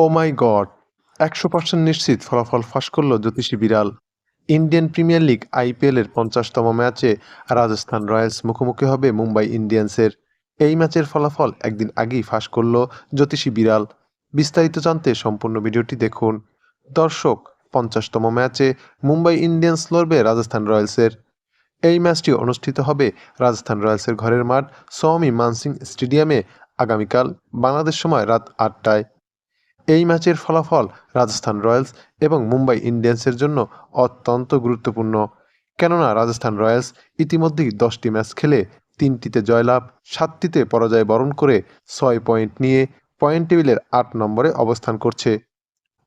ও মাই god একশো percent নিশ্চিত ফলাফল ফাঁস করল জ্যোতিষী বিড়াল। ইন্ডিয়ান প্রিমিয়ার লিগ আইপিএলের পঞ্চাশতম ম্যাচে রাজস্থান রয়্যালস মুখোমুখি হবে মুম্বাই ইন্ডিয়ান্সের। এই ম্যাচের ফলাফল একদিন আগেই ফাঁস করল জ্যোতিষী বিড়াল। বিস্তারিত জানতে সম্পূর্ণ ভিডিওটি দেখুন। দর্শক, পঞ্চাশতম ম্যাচে মুম্বাই ইন্ডিয়ান্স লড়বে রাজস্থান রয়্যালসের। এই ম্যাচটি অনুষ্ঠিত হবে রাজস্থান রয়্যালসের ঘরের মাঠ সওয়ামী মানসিং স্টেডিয়ামে। আগামীকাল বাংলাদেশ সময় রাত আটটায়। এই ম্যাচের ফলাফল রাজস্থান রয়্যালস এবং মুম্বাই ইন্ডিয়ান্সের জন্য অত্যন্ত গুরুত্বপূর্ণ। কেননা রাজস্থান রয়্যালস ইতিমধ্যেই দশটি ম্যাচ খেলে তিনটিতে জয়লাভ, সাতটিতে পরাজয় বরণ করে ছয় পয়েন্ট নিয়ে পয়েন্ট টেবিলের আট নম্বরে অবস্থান করছে।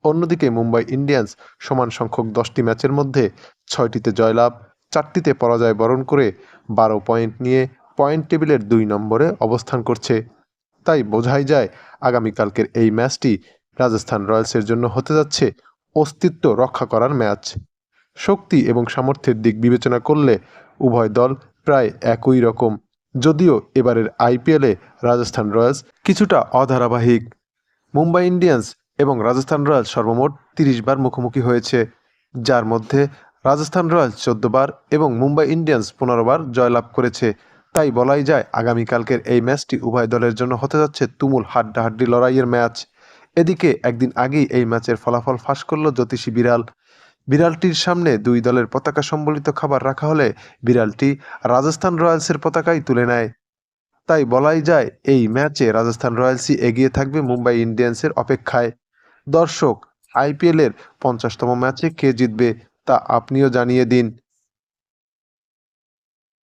অন্যদিকে মুম্বাই ইন্ডিয়ান্স সমান সংখ্যক দশটি ম্যাচের মধ্যে ছয়টিতে জয়লাভ, চারটিতে পরাজয় বরণ করে বারো পয়েন্ট নিয়ে পয়েন্ট টেবিলের দুই নম্বরে অবস্থান করছে। তাই বোঝাই যায়, আগামীকালকের এই ম্যাচটি রাজস্থান রয়্যালসের জন্য হতে যাচ্ছে অস্তিত্ব রক্ষা করার ম্যাচ। শক্তি এবং সামর্থ্যের দিক বিবেচনা করলে উভয় দল প্রায় একই রকম। যদিও এবারের আইপিএলে রাজস্থান রয়্যালস কিছুটা অধারাবাহিক। মুম্বাই ইন্ডিয়ান্স এবং রাজস্থান রয়্যালস সর্বমোট তিরিশ বার মুখোমুখি হয়েছে, যার মধ্যে রাজস্থান রয়্যালস চোদ্দ বার এবং মুম্বাই ইন্ডিয়ান্স পনেরো বার জয়লাভ করেছে। তাই বলাই যায়, আগামীকালকের এই ম্যাচটি উভয় দলের জন্য হতে যাচ্ছে তুমুল হাড্ডাহাড্ডি লড়াইয়ের ম্যাচ। এদিকে একদিন আগেই এই ম্যাচের ফলাফল ফাঁস করল জ্যোতিষী বিড়াল। বিড়ালটির সামনে দুই দলের পতাকা সম্বলিত খাবার রাখা হলে বিড়ালটি রাজস্থান রয়্যালসের পতাকাই তুলে নেয়। তাই বলাই যায়, এই ম্যাচে রাজস্থান রয়্যালসই এগিয়ে থাকবে মুম্বাই ইন্ডিয়ান্সের অপেক্ষায়। দর্শক, আইপিএলের পঞ্চাশতম ম্যাচে কে জিতবে তা আপনিও জানিয়ে দিন।